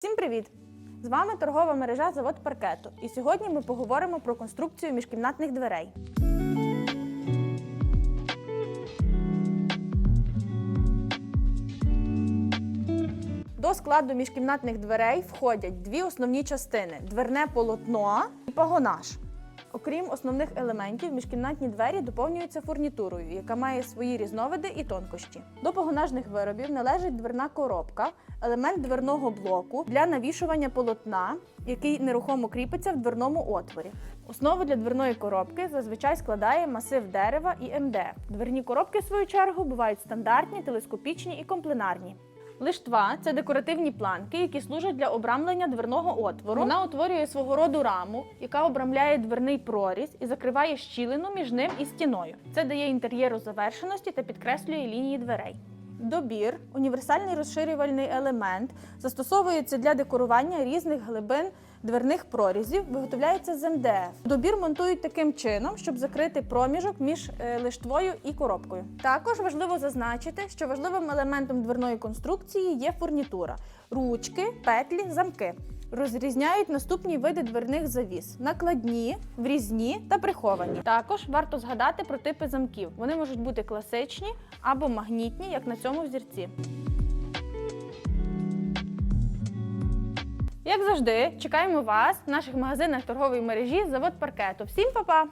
Всім привіт! З вами торгова мережа Завод паркету. І сьогодні ми поговоримо про конструкцію міжкімнатних дверей. До складу міжкімнатних дверей входять дві основні частини: дверне полотно і погонаж. Окрім основних елементів, міжкімнатні двері доповнюються фурнітурою, яка має свої різновиди і тонкощі. До погонажних виробів належить дверна коробка, елемент дверного блоку для навішування полотна, який нерухомо кріпиться в дверному отворі. Основу для дверної коробки зазвичай складає масив дерева і МДФ. Дверні коробки, в свою чергу, бувають стандартні, телескопічні і комплінарні. Лиштва це декоративні планки, які служать для обрамлення дверного отвору. Вона утворює свого роду раму, яка обрамляє дверний проріз і закриває щілину між ним і стіною. Це дає інтер'єру завершеності та підкреслює лінії дверей. Добір універсальний розширювальний елемент, застосовується для декорування різних глибин дверних прорізів, виготовляється з МДФ. Добір монтують таким чином, щоб закрити проміжок між е, лиштвою і коробкою. Також важливо зазначити, що важливим елементом дверної конструкції є фурнітура: ручки, петлі, замки. Розрізняють наступні види дверних завіс: накладні, врізні та приховані. Також варто згадати про типи замків. Вони можуть бути класичні або магнітні, як на цьому взірці. Як завжди, чекаємо вас в наших магазинах торгової мережі Завод паркету. Всім па-па!